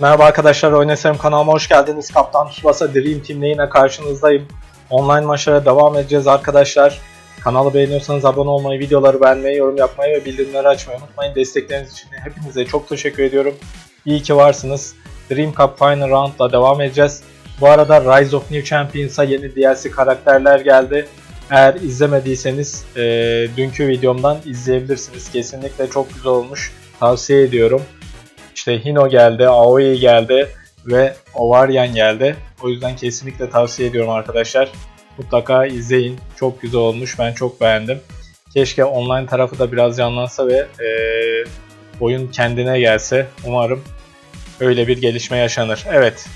Merhaba arkadaşlar, Oynasarım kanalıma hoş geldiniz. Kaptan Tsubasa Dream Team'le yine karşınızdayım. Online maçlara devam edeceğiz arkadaşlar. Kanalı beğeniyorsanız abone olmayı, videoları beğenmeyi, yorum yapmayı ve bildirimleri açmayı unutmayın. Destekleriniz için hepinize çok teşekkür ediyorum. İyi ki varsınız. Dream Cup Final Round'la devam edeceğiz. Bu arada Rise of New Champions'a yeni DLC karakterler geldi. Eğer izlemediyseniz e, dünkü videomdan izleyebilirsiniz. Kesinlikle çok güzel olmuş. Tavsiye ediyorum. İşte Hino geldi, Aoi geldi ve Ovaryan geldi. O yüzden kesinlikle tavsiye ediyorum arkadaşlar. Mutlaka izleyin. Çok güzel olmuş. Ben çok beğendim. Keşke online tarafı da biraz canlansa ve e, oyun kendine gelse. Umarım öyle bir gelişme yaşanır. Evet.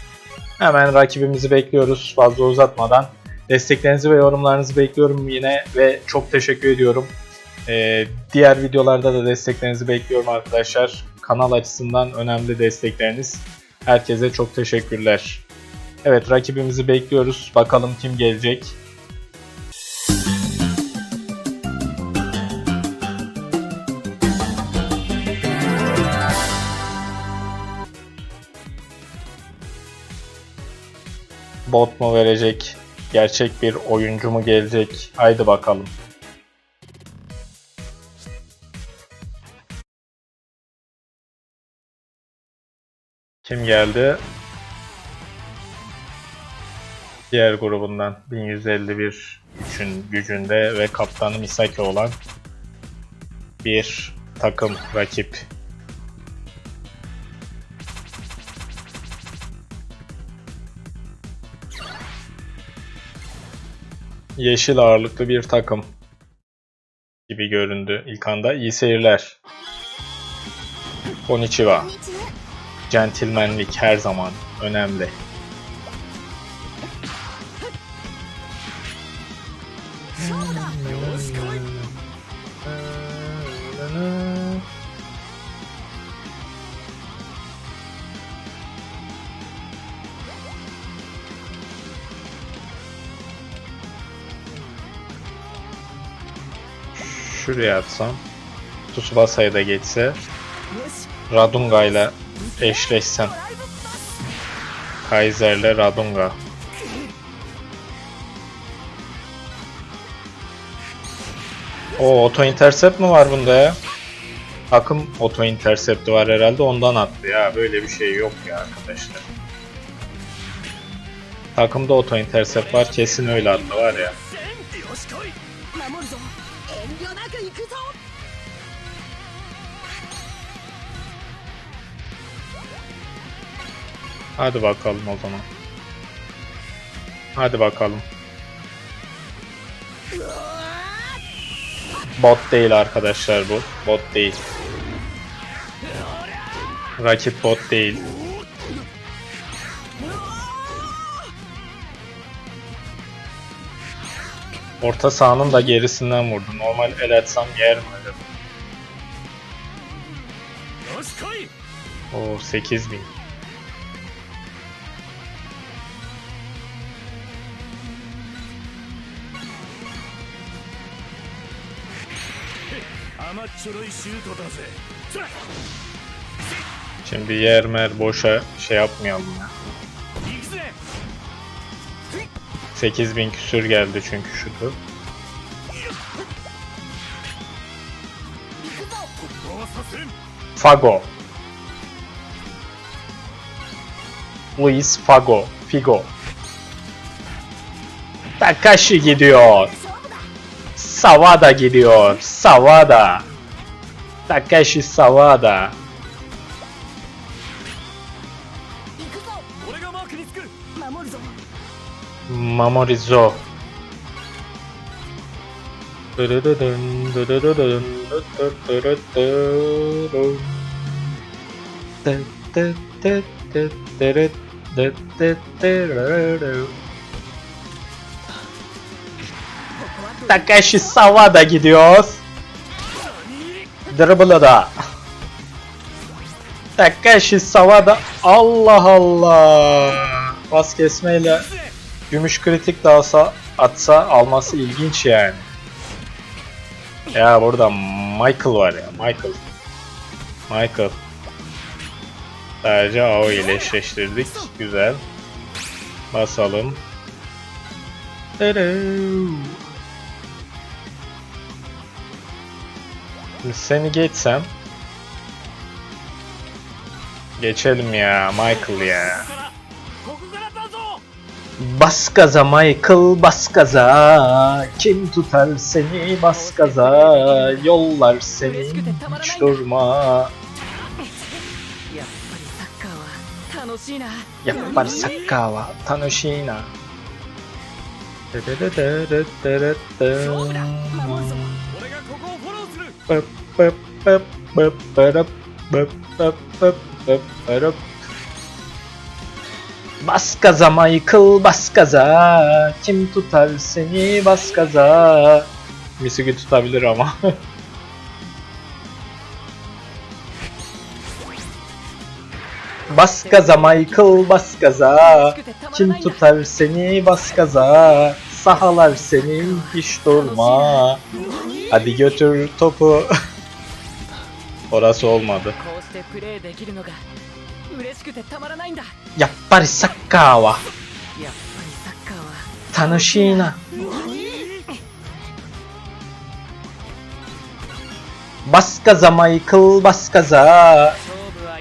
Hemen rakibimizi bekliyoruz fazla uzatmadan. Desteklerinizi ve yorumlarınızı bekliyorum yine ve çok teşekkür ediyorum. Ee, diğer videolarda da desteklerinizi bekliyorum arkadaşlar. Kanal açısından önemli destekleriniz. Herkese çok teşekkürler. Evet rakibimizi bekliyoruz. Bakalım kim gelecek. Bot mu verecek? Gerçek bir oyuncu mu gelecek? Haydi bakalım. Kim geldi? Diğer grubundan 1151 gücün, gücünde ve kaptanı Misaki olan bir takım rakip. Yeşil ağırlıklı bir takım gibi göründü ilk anda. İyi seyirler. Konnichiwa. Centilmenlik her zaman önemli. Şuraya atsam. Tsubasa'ya da geçse. Radunga ile eşleşsem. Kaiser'le Radunga. O auto intercept mi var bunda ya? Takım auto intercept'i var herhalde ondan attı ya. Böyle bir şey yok ya arkadaşlar. Takımda auto intercept var kesin öyle attı var ya. Hadi bakalım o zaman. Hadi bakalım. Bot değil arkadaşlar bu. Bot değil. Rakip bot değil. Orta sahanın da gerisinden vurdu. Normal el atsam yer mi acaba? Oo 8000. Şimdi yer mer boşa şey yapmayalım ya. 8000 küsür geldi çünkü şutu. Fago. Luis Fago. Figo. Takashi gidiyor. Savada gidiyor. Savada. Takeshi Sawada. Mamorizo. Takeshi Sawada, Gideos. Dı dırırı. Takashi Sawada. Allah Allah. Pas kesmeyle gümüş kritik de alsa atsa alması ilginç yani. Ya burada Michael var ya Michael. Michael. Sadece AO ile eşleştirdik. Güzel. Basalım. Tadam. Seni geçsem. Geçelim ya Michael ya. Bas gaza Michael bas gaza Kim tutar seni bas gaza Yollar seni hiç durma Yapar sakkawa tanoshina Yapar sakkawa tanoshina bıp Bas gaza Michael bas gaza. Kim tutar seni bas gaza? Misugi tutabilir ama. Bas gaza Michael bas gaza. Kim tutar seni bas gaza? Sahalar senin hiç durma. Hadi götür topu. Orası olmadı. Ya bari sakka wa. Tanoshina. Bas gaza Michael, bas gaza.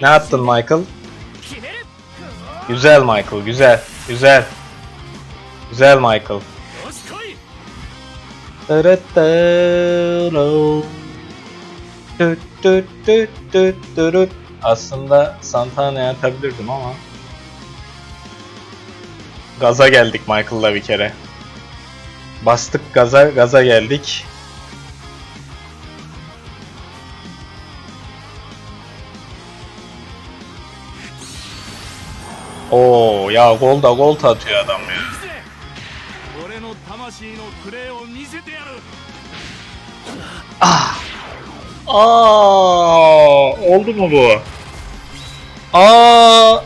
Ne yaptın Michael? Güzel Michael, güzel, güzel. Güzel Michael. Tırıttırı. Tüt düt düt düt dürüt. Aslında Santana'ya atabilirdim ama gaza geldik Michael'la bir kere. Bastık gaza, gaza geldik. Oo ya gol da gol atıyor adam ya. Ah! Aa, oldu mu bu? Aa!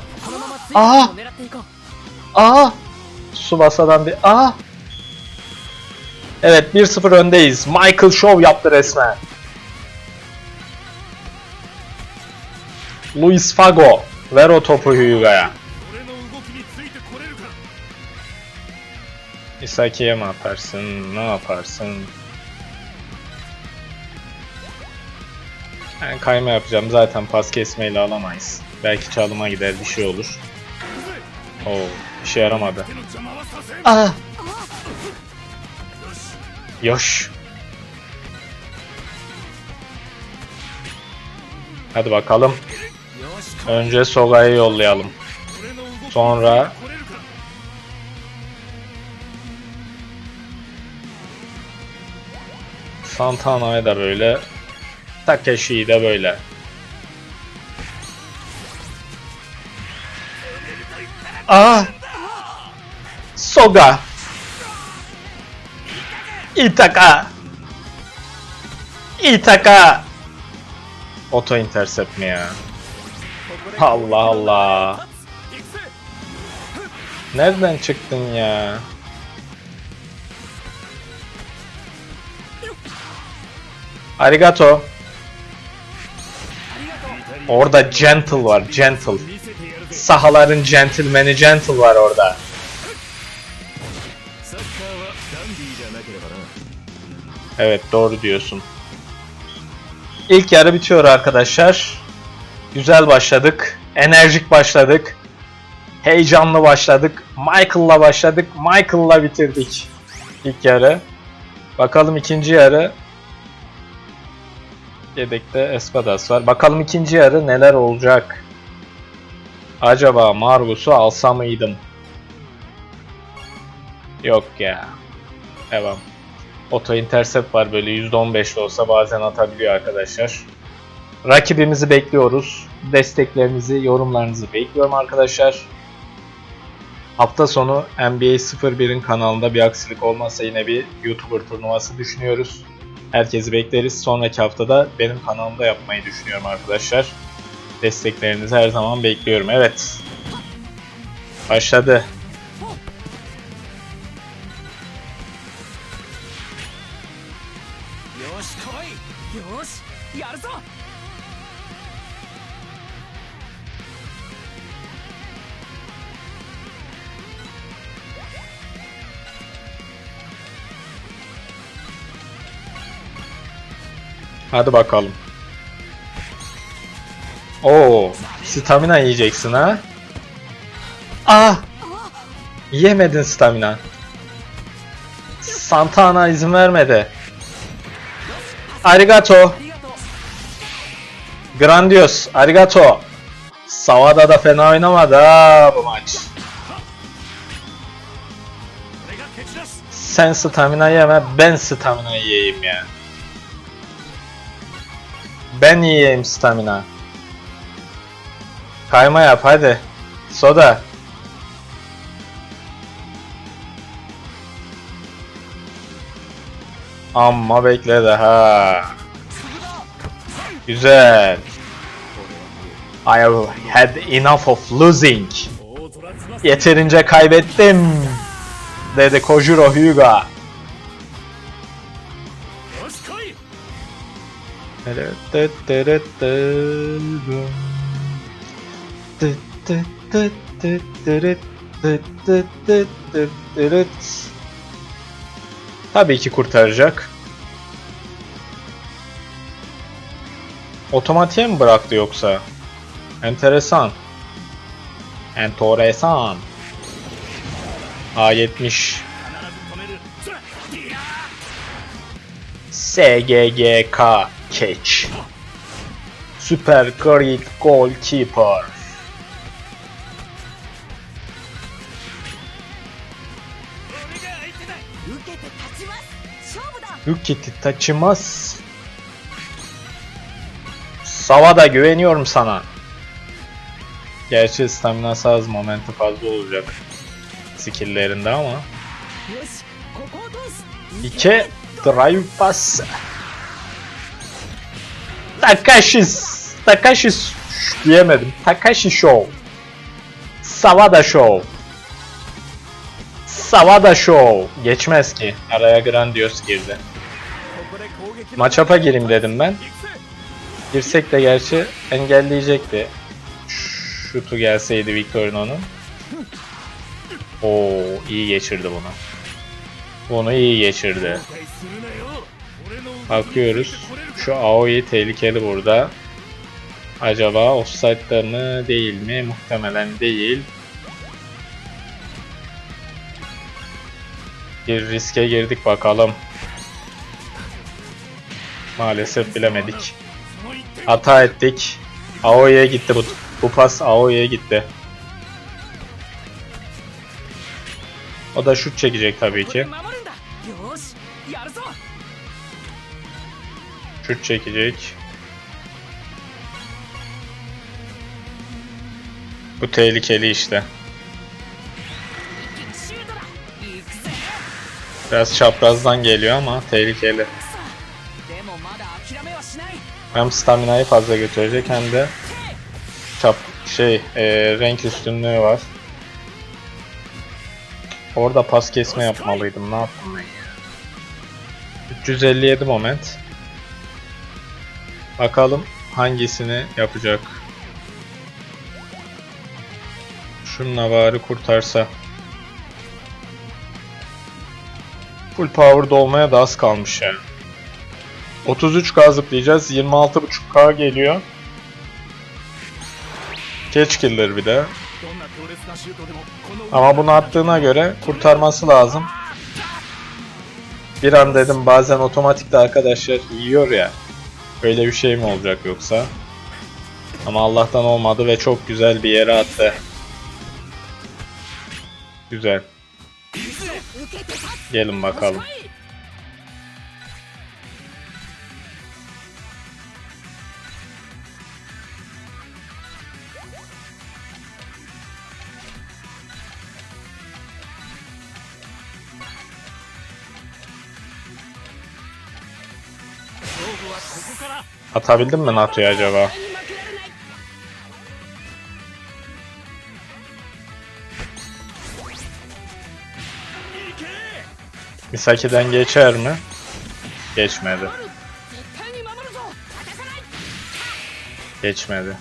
Aa! Aa! Su basadan bir aa! Evet 1-0 öndeyiz. Michael Show yaptı resmen. Luis Fago. Ver o topu Hyuga'ya. İsaki'ye mi atarsın? Ne yaparsın? Ben kayma yapacağım. Zaten pas kesmeyle alamayız. Belki çalıma gider bir şey olur. Oo, işe yaramadı. Aa! Yoş. Hadi bakalım. Önce Soga'yı yollayalım. Sonra Santana'yı da böyle Takeshi'yi de böyle. Ah! Soga! Itaka! Itaka! Oto intercept mi ya? Allah Allah! Nereden çıktın ya? Arigato. Orada gentle var gentle. Sahaların gentlemeni gentle var orada. Evet doğru diyorsun. İlk yarı bitiyor arkadaşlar. Güzel başladık. Enerjik başladık. Heyecanlı başladık. Michael'la başladık. Michael'la bitirdik ilk yarı. Bakalım ikinci yarı Yedekte Espadas var. Bakalım ikinci yarı neler olacak. Acaba Margus'u alsam mıydım? Yok ya. Devam. Auto intercept var böyle %15 de olsa bazen atabiliyor arkadaşlar. Rakibimizi bekliyoruz. Desteklerinizi, yorumlarınızı bekliyorum arkadaşlar. Hafta sonu NBA 01'in kanalında bir aksilik olmazsa yine bir YouTuber turnuvası düşünüyoruz. Herkesi bekleriz. Sonraki haftada benim kanalımda yapmayı düşünüyorum arkadaşlar. Desteklerinizi her zaman bekliyorum. Evet. Başladı. Yosh, koi. Yosh, yarzo. Hadi bakalım. Oo, stamina yiyeceksin ha. Ah! Yemedin stamina. Santana izin vermedi. Arigato. Grandios. Arigato. Savada da fena oynamadı ha bu maç. Sen stamina yeme ben stamina yiyeyim yani. Ben yiyeyim stamina. Kayma yap hadi. Soda. Amma bekle daha. Güzel. I have had enough of losing. Yeterince kaybettim. Dedi Kojiro Hyuga. Tabii ki kurtaracak. Otomatiğe mi bıraktı yoksa? Enteresan. Enteresan. A70 SGGK Catch Super Great Goalkeeper Yuketi taçımaz. Savada güveniyorum sana. Gerçi stamina az momenti fazla olacak skilllerinde ama. İki Drive Pass. Takashi Takashi diyemedim. Takashi Show. Savada Show. Savada Show. Geçmez ki. Araya Grandios girdi. Maçapa gireyim dedim ben. Girsek de gerçi engelleyecekti. Şutu gelseydi Victorino'nun. Oo iyi geçirdi bunu. Bunu iyi geçirdi. Bakıyoruz. Şu Aoi tehlikeli burada. Acaba offside'da mı değil mi? Muhtemelen değil. Bir riske girdik bakalım. Maalesef bilemedik. Hata ettik. Aoi'ye gitti bu, bu pas Aoi'ye gitti. O da şut çekecek tabii ki. şut çekecek. Bu tehlikeli işte. Biraz çaprazdan geliyor ama tehlikeli. Hem staminayı fazla götürecek hem de çap şey e, renk üstünlüğü var. Orada pas kesme yapmalıydım. Ne yaptım 357 moment. Bakalım hangisini yapacak. Şu Navar'ı kurtarsa. Full power'da olmaya da az kalmış yani. 33k zıplayacağız. 26.5k geliyor. Catch killer bir de. Ama bunu attığına göre kurtarması lazım. Bir an dedim bazen otomatikte arkadaşlar yiyor ya. Böyle bir şey mi olacak yoksa? Ama Allah'tan olmadı ve çok güzel bir yere attı. Güzel. Gelin bakalım. Atabildim mi NATO'ya acaba? Misaki'den geçer mi? Geçmedi. Geçmedi.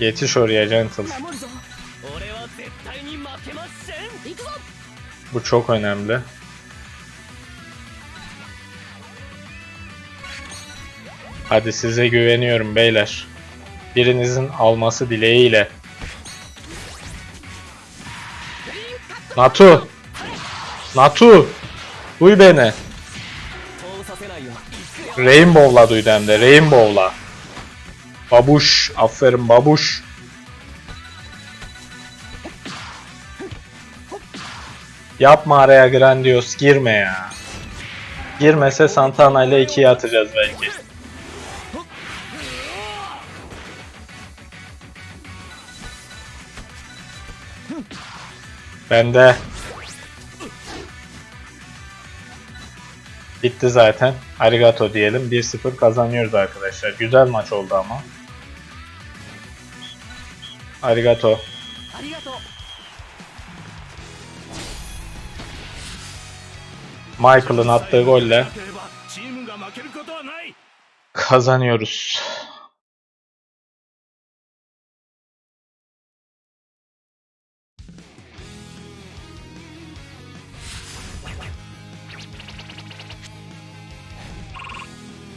Yetiş oraya Gentle. Bu çok önemli. Hadi size güveniyorum beyler. Birinizin alması dileğiyle. Natu! Natu! Duy beni. Rainbow'la duydu hem de. Rainbow'la. Babuş. Aferin babuş. Yapma araya Grandios. Girme ya. Girmese Santana ile ikiye atacağız belki. Bende. Bitti zaten. Arigato diyelim. 1-0 kazanıyoruz arkadaşlar. Güzel maç oldu ama. Arigato. Michael'ın attığı golle kazanıyoruz.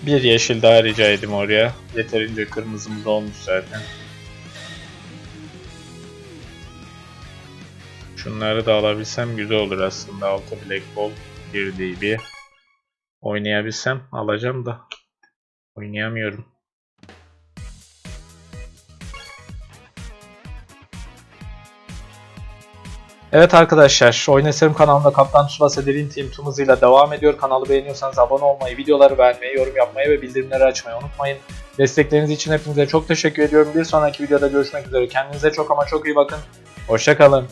Bir yeşil daha rica edeyim oraya. Yeterince kırmızımız olmuş zaten. Şunları da alabilsem güzel olur aslında. Altı Black Ball girdiği bir oynayabilsem alacağım da. Oynayamıyorum. Evet arkadaşlar, Oynasarım kanalında Kaptan Tsubasa Dream Team tüm hızıyla devam ediyor. Kanalı beğeniyorsanız abone olmayı, videoları beğenmeyi, yorum yapmayı ve bildirimleri açmayı unutmayın. Destekleriniz için hepinize çok teşekkür ediyorum. Bir sonraki videoda görüşmek üzere. Kendinize çok ama çok iyi bakın. Hoşçakalın.